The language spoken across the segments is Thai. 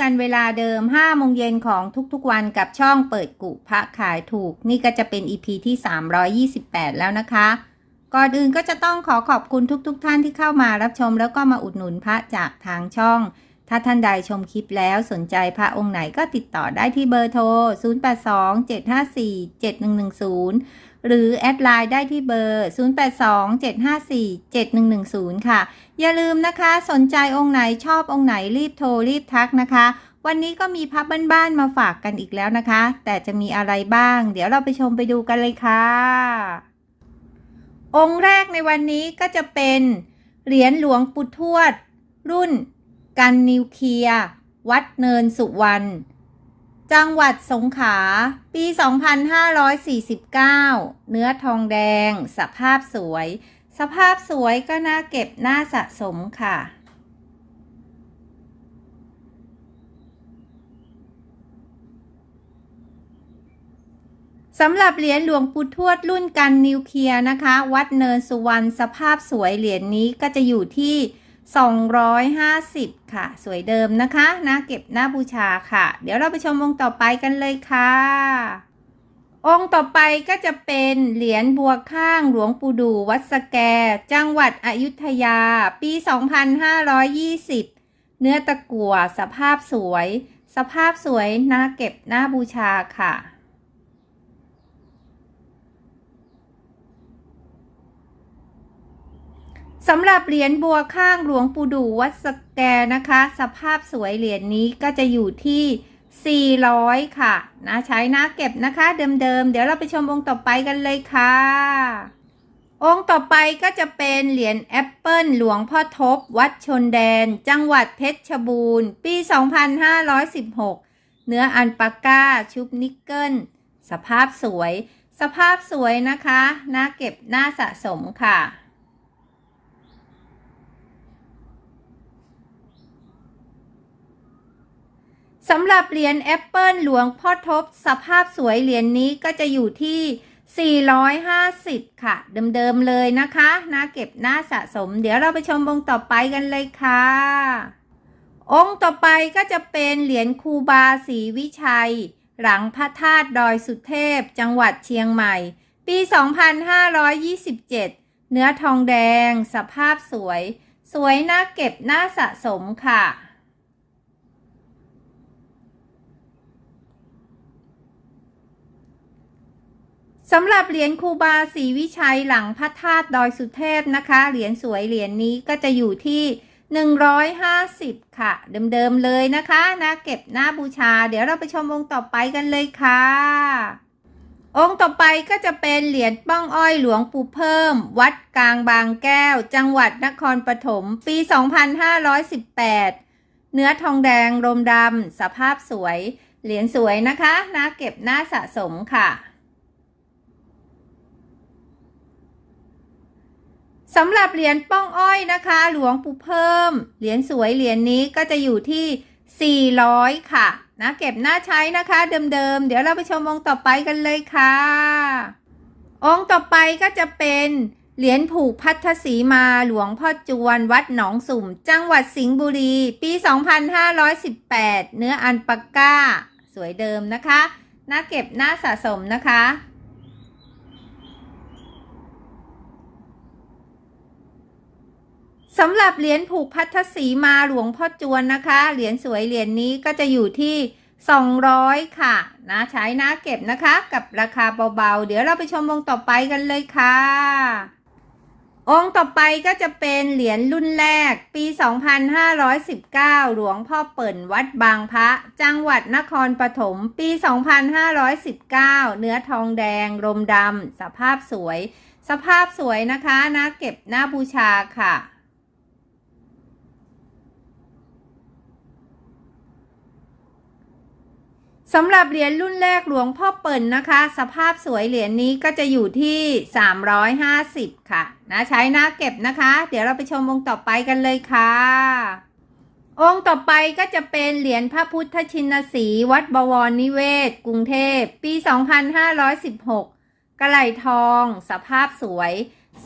กันเวลาเดิม5โมงเย็นของทุกๆวันกับช่องเปิดกุพระขายถูก นี่ก็จะเป็น EP ที่ 328 แล้วนะคะ ก่อนอื่นก็จะต้องขอขอบคุณทุกๆทท่านที่เข้ามารับชม แล้วก็มาอุดหนุนพระจากทางช่อง ถ้าท่านใดชมคลิปแล้วสนใจพระองค์ไหนก็ติดต่อได้ที่เบอร์โทร 0827547110 หรือแอดไลน์ได้ที่เบอร์ 0827547110 ค่ะ อย่าลืมนะคะสนใจองค์ไหนชอบองค์ไหนรีบโทรรีบทักนะคะ วันนี้ก็มีพับบ้านๆมาฝากกันอีกแล้วนะคะ แต่จะมีอะไรบ้าง เดี๋ยวเราไปชมไปดูกันเลยค่ะ องค์แรกในวันนี้ก็จะเป็นเหรียญหลวงปู่ทวด รุ่น กันนิวเคลียร์วัดเนินสุวรรณ จังหวัดสงขลาปี 2549 เนื้อทองแดง สภาพสวย สภาพสวยก็น่าเก็บน่าสะสมค่ะ สำหรับเหรียญหลวงปู่ทวดรุ่นกันนิวเคลียร์นะคะ วัดเนินสุวรรณสภาพสวยเหรียญนี้ก็จะอยู่ที่ 250 ค่ะ สวยเดิมนะคะน่าเก็บหน้าบูชาค่ะ เดี๋ยวเราไปชมองค์ต่อไปกันเลยค่ะ องค์ต่อไปก็จะเป็นเหรียญบัวข้างหลวงปู่ดูวัดสแก จังหวัดอยุธยา ปี 2520 เนื้อตะกั่วสภาพสวย สภาพสวยน่าเก็บหน้าบูชาค่ะ สำหรับเหรียญบัวข้างหลวงปู่ดูวัดสแกนะคะ สภาพสวยเหรียญนี้ก็จะอยู่ที่ 400 ค่ะนะใช้นะเก็บนะคะเดิมๆ เดี๋ยวเราไปชมองค์ต่อไปกันเลยค่ะ องค์ต่อไปก็จะเป็นเหรียญแอปเปิลหลวงพ่อทบ วัดชนแดน จังหวัดเพชรบูรณ์ ปี 2516 เนื้ออันปาก้า ชุบนิกเกิล สภาพสวย สภาพสวยนะคะน่าเก็บน่าสะสมค่ะ สำหรับเหรียญแอปเปิลหลวงพ่อทบสภาพสวยเหรียญนนี้ก็จะอยู่ที่ 450 ค่ะ เดิมๆเลยนะคะน่าเก็บน่าสะสม เดี๋ยวเราไปชมองค์ต่อไปกันเลยค่ะ องค์ต่อไปก็จะเป็นเหรียญคูบาศรีวิชัย หลังพระธาตุดอยสุเทพ จังหวัดเชียงใหม่ ปี 2527 เนื้อทองแดง สภาพสวย สวยน่าเก็บน่าสะสมค่ะ สำหรับเหรียญครูบาศรีวิชัยหลังพระธาตุดอยสุเทพนะคะ เหรียญสวยเหรียญนี้ก็จะอยู่ที่ 150 ค่ะ เดิมๆเลยนะคะนะเก็บหน้าบูชา เดี๋ยวเราไปชมองค์ต่อไปกันเลยค่ะ องค์ต่อไปก็จะเป็นเหรียญป้องอ้อยหลวงปู่เพิ่ม วัดกลางบางแก้ว จังหวัดนครปฐมปี 2518 เนื้อทองแดงรมดำสภาพสวย เหรียญสวยนะคะนะเก็บหน้าสะสมค่ะ สำหรับเหรียญป้องอ้อยนะคะ หลวงปู่เพิ่ม เหรียญสวยเหรียญนี้ก็จะอยู่ที่ 400 ค่ะ นะเก็บหน้าใช้นะคะ เดิมๆ เดี๋ยวเราไปชมองค์ต่อไปกันเลยค่ะ องค์ต่อไปก็จะเป็นเหรียญผูกพัทธสีมาหลวงพ่อจวนวัดหนองสุ่ม จังหวัดสิงห์บุรี ปี 2518 เนื้ออันปาก้า สวยเดิมนะคะน่าเก็บหน้าสะสมนะคะ สำหรับเหรียญผูกพัทธสีมาหลวงพ่อจวนนะคะ เหรียญสวยเหรียญนี้ก็จะอยู่ที่ 200 ค่ะ นะใช้นะเก็บนะคะ กับราคาเบาๆ เดี๋ยวเราไปชมองต่อไปกันเลยค่ะ องค์ต่อไปก็จะเป็นเหรียญรุ่นแรกปี 2519 หลวงพ่อเปิ่นวัดบางพระ จังหวัดนครปฐมปี 2519 เนื้อทองแดงรมดำสภาพสวย สภาพสวยนะคะนะเก็บหน้าบูชาค่ะ สำหรับเหรียญรุ่นแรกหลวงพ่อเปิ่นนะคะ สภาพสวยเหรียญนี้ก็จะอยู่ที่ 350 ค่ะนะใช้หน้าเก็บนะคะ เดี๋ยวเราไปชมองค์ต่อไปกันเลยค่ะ องค์ต่อไปก็จะเป็นเหรียญพระพุทธชินสีวัดบวรนิเวศ กรุงเทพ ปี 2516 กระไหลทอง สภาพสวย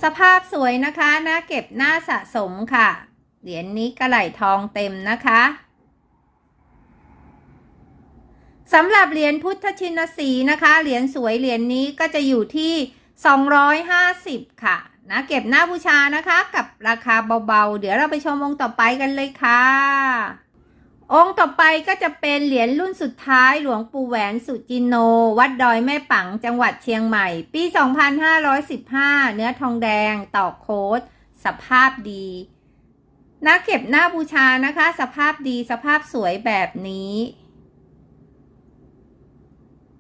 สภาพสวยนะคะหน้าเก็บหน้าสะสมค่ะ เหรียญนี้กระไหลทองเต็มนะคะ สำหรับเหรียญพุทธชินสีนะคะ เหรียญสวยเหรียญนี้ก็จะอยู่ที่ 250 ค่ะนะเก็บหน้าบูชานะคะ กับราคาเบาๆ เดี๋ยวเราไปชมองค์ต่อไปกันเลยค่ะ องค์ต่อไปก็จะเป็นเหรียญรุ่นสุดท้ายหลวงปู่แหวนสุจินโน วัดดอยแม่ปังจังหวัดเชียงใหม่ ปี 2515 เนื้อทองแดงต่อโค้ดสภาพดีนะเก็บหน้าบูชานะคะ สภาพดีสภาพสวยแบบนี้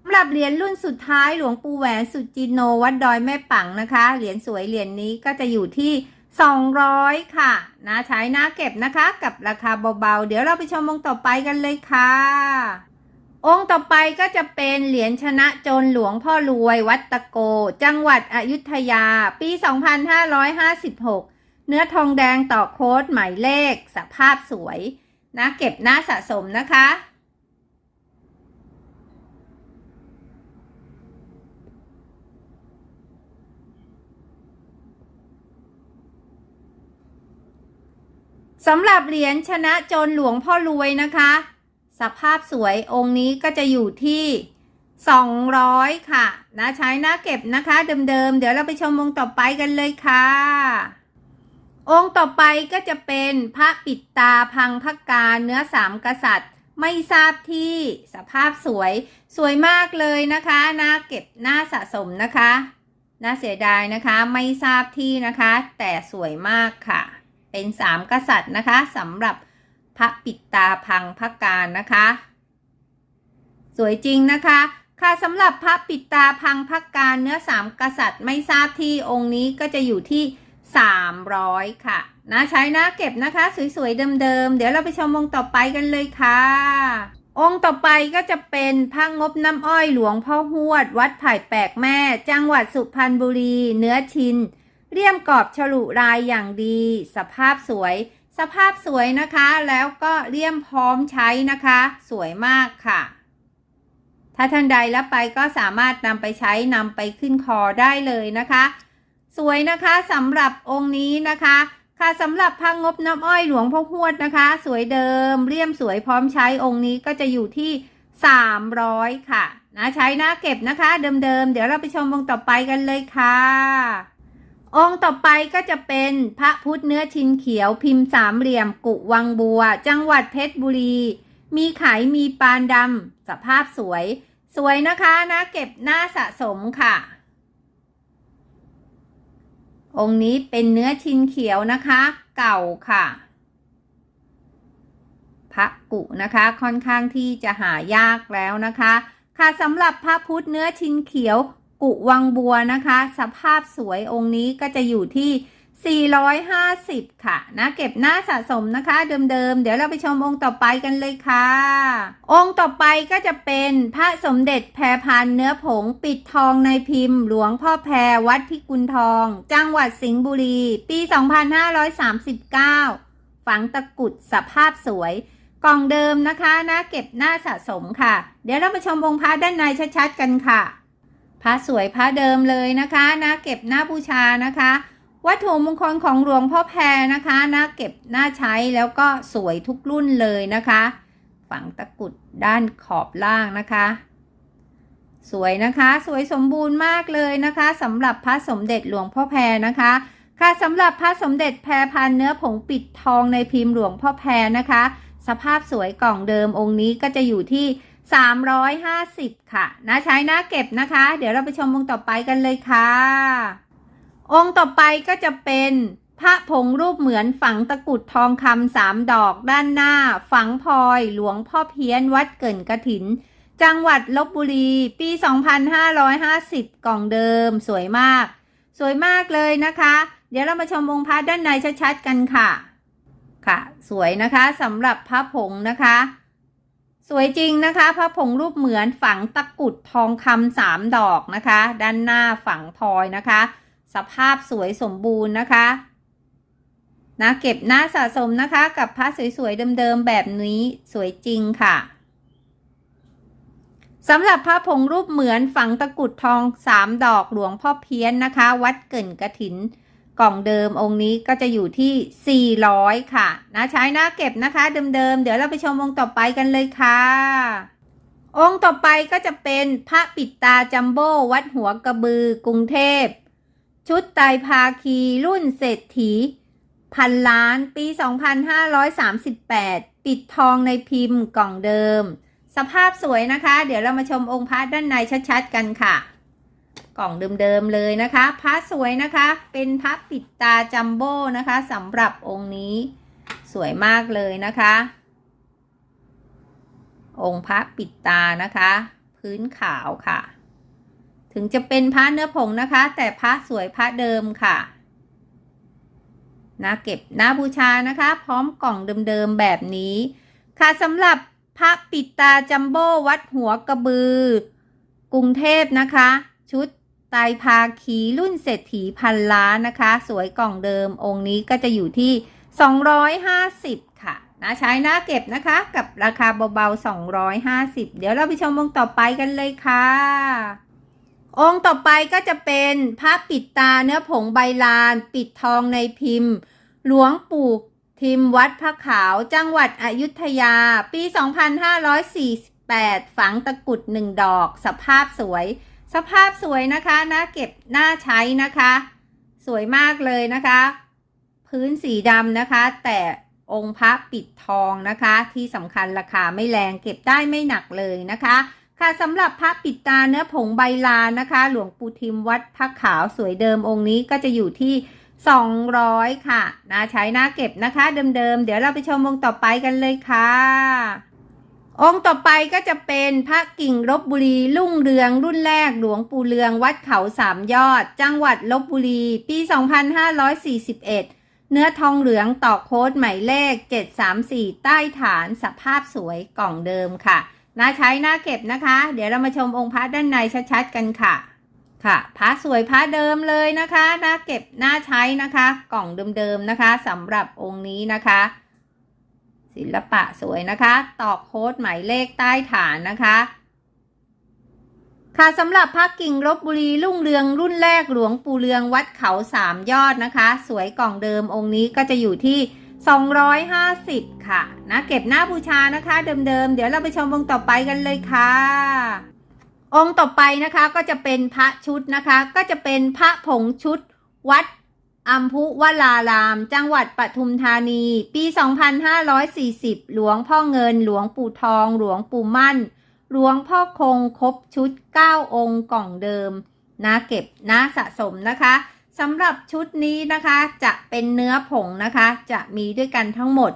สำหรับเหรียญรุ่นสุดท้ายหลวงปู่แหวนสุจิโนวัดดอยแม่ปังนะคะ เหรียญสวยเหรียญนี้ก็จะอยู่ที่ 200 ค่ะนะใช้หน้าเก็บนะคะ กับราคาเบาๆ เดี๋ยวเราไปชมองค์ต่อไปกันเลยค่ะ องค์ต่อไปก็จะเป็นเหรียญชนะจนหลวงพ่อรวยวัดตะโก จังหวัดอยุธยา ปี 2556 เนื้อทองแดงต่อโค้ดหมายเลขสภาพสวยนะเก็บหน้าสะสมนะคะ สำหรับเหรียญชนะจนหลวงพ่อรวยนะคะ สภาพสวยองค์นี้ก็จะอยู่ที่ 200 ค่ะ นะใช้หน้าเก็บนะคะเดิมๆ เดี๋ยวเราไปชมองค์ต่อไปกันเลยค่ะ องค์ต่อไปก็จะเป็นพระปิดตาพังพักการเนื้อสามกษัตริย์ ไม่ทราบที่สภาพสวยสวยมากเลยนะคะหน้าเก็บหน้าสะสมนะคะ น่าเสียดายนะคะไม่ทราบที่นะคะ แต่สวยมากค่ะ เป็นสามกษัตริย์นะคะสำหรับพระปิตาพังพักการนะคะ สวยจริงนะคะ ค่ะสำหรับพระปิตาพังพักการเนื้อสามกษัตริย์ไม่ทราบที่องค์นี้ก็จะอยู่ที่ 300 ค่ะนะใช้น้าเก็บนะคะ สวยๆเดิมๆเดี๋ยวเราไปชมองค์ต่อไปกันเลยค่ะ องค์ต่อไปก็จะเป็นพระงบน้ำอ้อยหลวงพ่อหวด วัดไผ่แปลกแม่ จังหวัดสุพรรณบุรี เนื้อชิน เรียมกรอบฉลุลายอย่างดี สภาพสวย สภาพสวยนะคะ แล้วก็เรียมพร้อมใช้นะคะ สวยมากค่ะ ถ้าท่านใดรับไปก็สามารถนำไปใช้นำไปขึ้นคอได้เลยนะคะ สวยนะคะสำหรับองค์นี้นะคะค่ะสำหรับพระงบน้ำอ้อยหลวงพ่อหวดนะคะ สวยเดิมเรียมสวยพร้อมใช้องค์นี้ก็จะอยู่ที่ 300 ค่ะนะใช้หน้าเก็บนะคะ เดิมๆเดี๋ยวเราไปชมองค์ต่อไปกันเลยค่ะ องค์ต่อไปก็จะเป็นพระพุทธเนื้อชินเขียวพิมพ์สามเหลี่ยมกุวังบัว จังหวัดเพชรบุรี มีไขมีปานดำสภาพสวย สวยนะคะนะเก็บหน้าสะสมค่ะ องค์นี้เป็นเนื้อชินเขียวนะคะ เก่าค่ะพระกุนะคะค่อนข้างที่จะหายากแล้วนะคะ ค่ะสำหรับพระพุทธเนื้อชินเขียว กุวังบัวนะคะ สภาพสวยองค์นี้ก็จะอยู่ที่ 450 ค่ะนะเก็บหน้าสะสมนะคะเดิมๆ เดี๋ยวเราไปชมองค์ต่อไปกันเลยค่ะ องค์ต่อไปก็จะเป็นพระสมเด็จแพรพันเนื้อผงปิดทองในพิมพ์ หลวงพ่อแพรวัดพิกุลทอง จังหวัดสิงห์บุรี ปี 2539 ฝังตะกุดสภาพสวยกล่องเดิมนะคะนะเก็บหน้าสะสมค่ะ เดี๋ยวเราไปชมองค์พระด้านในชัดๆกันค่ะ พระสวยพระเดิมเลยนะคะนะเก็บหน้าบูชานะคะ วัตถุมงคลของหลวงพ่อแพรนะคะนะเก็บหน้าใช้แล้วก็สวยทุกรุ่นเลยนะคะ ฝังตะกุดด้านขอบล่างนะคะ สวยนะคะสวยสมบูรณ์มากเลยนะคะสำหรับพระสมเด็จหลวงพ่อแพรนะคะค่ะสำหรับพระสมเด็จแพรพันเนื้อผงปิดทองในพิมพ์หลวงพ่อแพรนะคะ สภาพสวยกล่องเดิมองค์นี้ก็จะอยู่ที่ 350 ค่ะนะใช้หน้าเก็บนะคะ เดี๋ยวเราไปชมองค์ต่อไปกันเลยค่ะ องค์ต่อไปก็จะเป็นพระผงรูปเหมือนฝังตะกุดทองคำสามดอกด้านหน้า ฝังพลอยหลวงพ่อเพี้ยนวัดเกินกระถิน จังหวัดลบบุรี ปี 2550 กล่องเดิม สวยมาก สวยมากเลยนะคะ เดี๋ยวเรามาชมองค์พระด้านในชัดๆกันค่ะ ค่ะ สวยนะคะสำหรับพระผงนะคะ สวยจริงนะคะพระผงรูปเหมือนฝังตะกุดทองคำสามดอกนะคะ ด้านหน้าฝังพลอยนะคะ สภาพสวยสมบูรณ์นะคะนะเก็บหน้าสะสมนะคะ กับพระสวยๆเดิมๆแบบนี้สวยจริงค่ะสำหรับพระผงรูปเหมือนฝังตะกุดทองสามดอกหลวงพ่อเพี้ยนนะคะ วัดเกินกระถิน กล่องเดิมองค์นี้ก็จะอยู่ที่ 400 ค่ะ นะใช้หน้าเก็บนะคะเดิมๆ เดี๋ยวเราไปชมองค์ต่อไปกันเลยค่ะ องค์ต่อไปก็จะเป็นพระปิดตาจัมโบ้วัดหัวกระบือกรุงเทพ ชุดไตรภาคีรุ่นเศรษฐี พันล้านปี 2538 ปิดทองในพิมพ์กล่องเดิม สภาพสวยนะคะ เดี๋ยวเรามาชมองค์พระด้านในชัดๆ กันค่ะ กล่องเดิมๆเลยนะคะ พระสวยนะคะ เป็นพระปิดตาจัมโบ้นะคะสำหรับองค์นี้สวยมากเลยนะคะ องค์พระปิดตานะคะ พื้นขาวค่ะ ถึงจะเป็นพระเนื้อผงนะคะ แต่พระสวยพระเดิมค่ะนะเก็บหน้าบูชานะคะ พร้อมกล่องเดิมๆแบบนี้ ค่ะสำหรับพระปิดตาจัมโบ้วัดหัวกระบือ กรุงเทพนะคะ ชุด ไตรภาคีรุ่นเศรษฐีพันล้านนะคะ สวยกล่องเดิมองค์นี้ก็จะอยู่ที่ 250 ค่ะนะใช้หน้าเก็บนะคะ กับราคาเบาๆ 250 เดี๋ยวเราไปชมองค์ต่อไปกันเลยค่ะ องค์ต่อไปก็จะเป็นพระปิดตาเนื้อผงใบลาน ปิดทองในพิมพ์ หลวงปู่ทิมวัดพระขาวจังหวัดอยุธยา ปี 2548 ฝังตะกรุดหนึ่งดอก สภาพสวย สภาพสวยนะคะน่าเก็บน่าใช้นะคะ สวยมากเลยนะคะ พื้นสีดำนะคะ แต่องค์พระปิดทองนะคะ ที่สำคัญราคาไม่แรงเก็บได้ไม่หนักเลยนะคะ ค่ะสำหรับพระปิดตาเนื้อผงใบลานนะคะ หลวงปู่ทิมวัดพระขาวสวยเดิมองค์นี้ก็จะอยู่ที่ 200 ค่ะนะใช้น้าเก็บนะคะ เดิมๆเดี๋ยวเราไปชมองค์ต่อไปกันเลยค่ะ องค์ต่อไปก็จะเป็นพระกิ่งลบบุรีลุ่งเรืองรุ่นแรกหลวงปู่เรืองวัดเขาสามยอด จังหวัดลบบุรี ปี 2541 เนื้อทองเหลืองต่อโค้ดหมายเลข 734 ใต้ฐานสภาพสวยกล่องเดิมค่ะน่าใช้น่าเก็บนะคะ เดี๋ยวเรามาชมองค์พระด้านในชัดๆกันค่ะ ค่ะพระสวยพระเดิมเลยนะคะน่าเก็บน่าใช้นะคะ กล่องเดิมๆนะคะสำหรับองค์นี้นะคะ ศิลปะสวยนะคะ ตอกโค้ดหมายเลขใต้ฐานนะคะ ค่ะสำหรับพระกิ่งลบบุรีรุ่งเรืองรุ่นแรกหลวงปู่เรืองวัดเขาสามยอดนะคะ สวยกล่องเดิมองค์นี้ก็จะอยู่ที่ 250 ค่ะนะเก็บหน้าบูชานะคะเดิมๆเดี๋ยวเราไปชมองค์ต่อไปกันเลยค่ะ องค์ต่อไปนะคะก็จะเป็นพระชุดนะคะ ก็จะเป็นพระผงชุดวัด อัมพุวลาราม จังหวัดปทุมธานี ปี 2540 หลวงพ่อเงิน หลวงปู่ทอง หลวงปู่มั่น หลวงพ่อคงครบชุด 9 องค์กล่องเดิมนะเก็บนะสะสมนะคะสำหรับชุดนี้นะคะจะเป็นเนื้อผงนะคะ จะมีด้วยกันทั้งหมด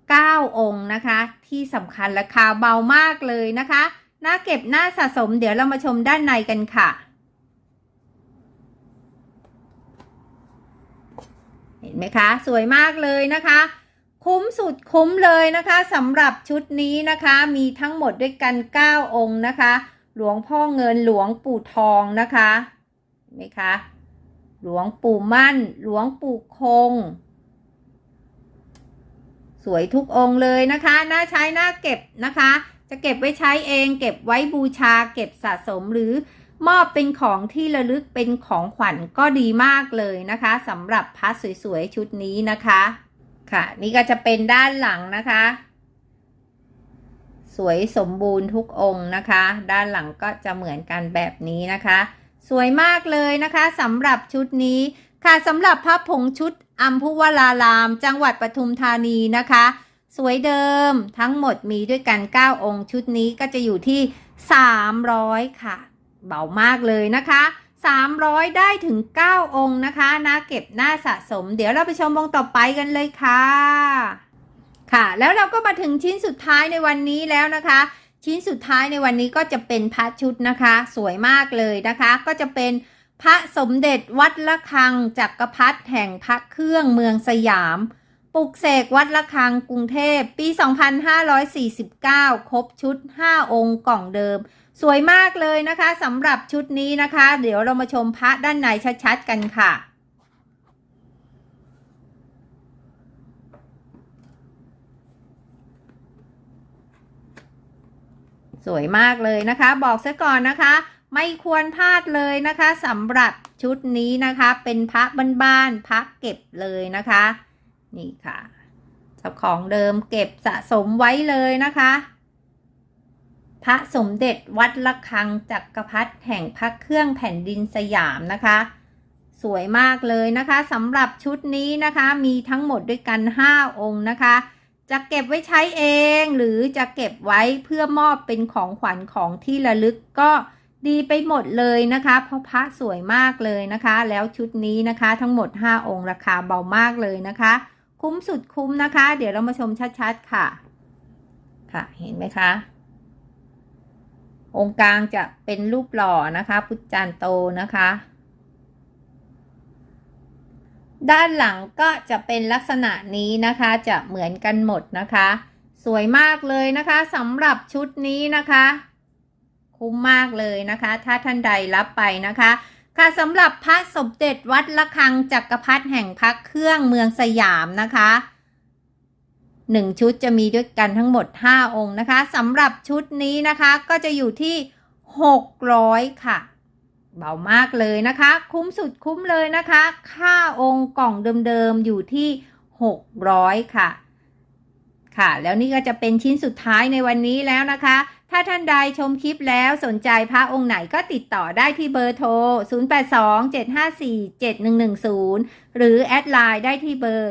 9 องค์นะคะ ที่สำคัญราคาเบามากเลยนะคะน่าเก็บน่าสะสมเดี๋ยวเรามาชมด้านในกันค่ะ เห็นไหมคะ สวยมากเลยนะคะ คุ้มสุดคุ้มเลยนะคะสำหรับชุดนี้นะคะ มีทั้งหมดด้วยกัน 9 องค์นะคะ หลวงพ่อเงินหลวงปู่ทองนะคะเห็นไหมคะหลวงปู่มั่น หลวงปู่คง สวยทุกองค์เลยนะคะน่าใช้น่าเก็บนะคะ จะเก็บไว้ใช้เอง เก็บไว้บูชา เก็บสะสมหรือ มอบเป็นของที่ระลึกเป็นของขวัญก็ดีมากเลยนะคะสำหรับพระสวยๆชุดนี้นะคะ ค่ะ นี่ก็จะเป็นด้านหลังนะคะ สวยสมบูรณ์ทุกองค์นะคะ ด้านหลังก็จะเหมือนกันแบบนี้นะคะ สวยมากเลยนะคะสำหรับชุดนี้ค่ะสำหรับพระผงชุดอัมพุวราราม จังหวัดปทุมธานีนะคะ สวยเดิมทั้งหมดมีด้วยกัน 9 องค์ชุดนี้ก็จะอยู่ที่ 300 ค่ะ เบามากเลยนะคะ 300 ได้ถึง 9 องค์นะคะนะเก็บหน้าสะสม เดี๋ยวเราไปชมองต่อไปกันเลยค่ะ ค่ะแล้วเราก็มาถึงชิ้นสุดท้ายในวันนี้แล้วนะคะ ชิ้นสุดท้ายในวันนี้ก็จะเป็นพระชุดนะคะ สวยมากเลยนะคะ ก็จะเป็นพระสมเด็จวัดละคังจักรพรรดิแห่งพระเครื่องเมืองสยามปลุกเสกวัดละคังกรุงเทพปี 2549 ครบชุด 5 องค์กล่องเดิม สวยมากเลยนะคะสำหรับชุดนี้นะคะ เดี๋ยวเรามาชมพระด้านในชัดๆกันค่ะสวยมากเลยนะคะ บอกซะก่อนนะคะ ไม่ควรพลาดเลยนะคะสำหรับชุดนี้นะคะ เป็นพระบ้านๆพระเก็บเลยนะคะ นี่ค่ะเจ้าของเดิมเก็บสะสมไว้เลยนะคะ พระสมเด็จวัดละคังจักรพรรดิแห่งพระเครื่องแผ่นดินสยามนะคะ สวยมากเลยนะคะสำหรับชุดนี้นะคะมีทั้งหมดด้วยกัน 5 องค์นะคะ จะเก็บไว้ใช้เองหรือจะเก็บไว้เพื่อมอบเป็นของขวัญของที่ระลึกก็ดีไปหมดเลยนะคะ เพราะพระสวยมากเลยนะคะ แล้วชุดนี้นะคะทั้งหมด 5 องค์ราคาเบามากเลยนะคะ คุ้มสุดคุ้มนะคะ เดี๋ยวเรามาชมชัดๆค่ะ ค่ะเห็นไหมคะ องค์กลางจะเป็นรูปหล่อนะคะ พุทธจารย์โตนะคะ ด้านหลังก็จะเป็นลักษณะนี้นะคะ จะเหมือนกันหมดนะคะ สวยมากเลยนะคะสำหรับชุดนี้นะคะ คุ้มมากเลยนะคะ ถ้าท่านใดรับไปนะคะค่ะสำหรับพระสมเด็จวัดละคังจักรพรรดิแห่งพักเครื่องเมืองสยามนะคะ หนึ่งชุดจะมีด้วยกันทั้งหมด 5 องค์นะคะสำหรับชุดนี้นะคะก็จะอยู่ที่ 600 ค่ะ เบามากเลยนะคะ คุ้มสุดคุ้มเลยนะคะ ค่าองค์กล่องเดิมๆอยู่ที่ 600 ค่ะ ค่ะ แล้วนี่ก็จะเป็นชิ้นสุดท้ายในวันนี้แล้วนะคะถ้าท่านใดชมคลิปแล้วสนใจพระองค์ไหนก็ติดต่อได้ที่เบอร์โทร 0827547110 หรือแอดไลน์ได้ที่เบอร์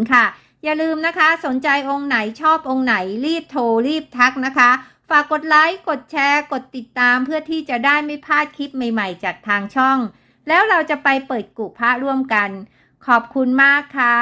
0827547110 ค่ะ อย่าลืมนะคะ สนใจองค์ไหนชอบองค์ไหนรีบโทรรีบทักนะคะ ฝากกดไลค์ กดแชร์ กดติดตามเพื่อที่จะได้ไม่พลาดคลิปใหม่ๆ จากทางช่อง แล้วเราจะไปเปิดกุพระร่วมกัน ขอบคุณมากค่ะ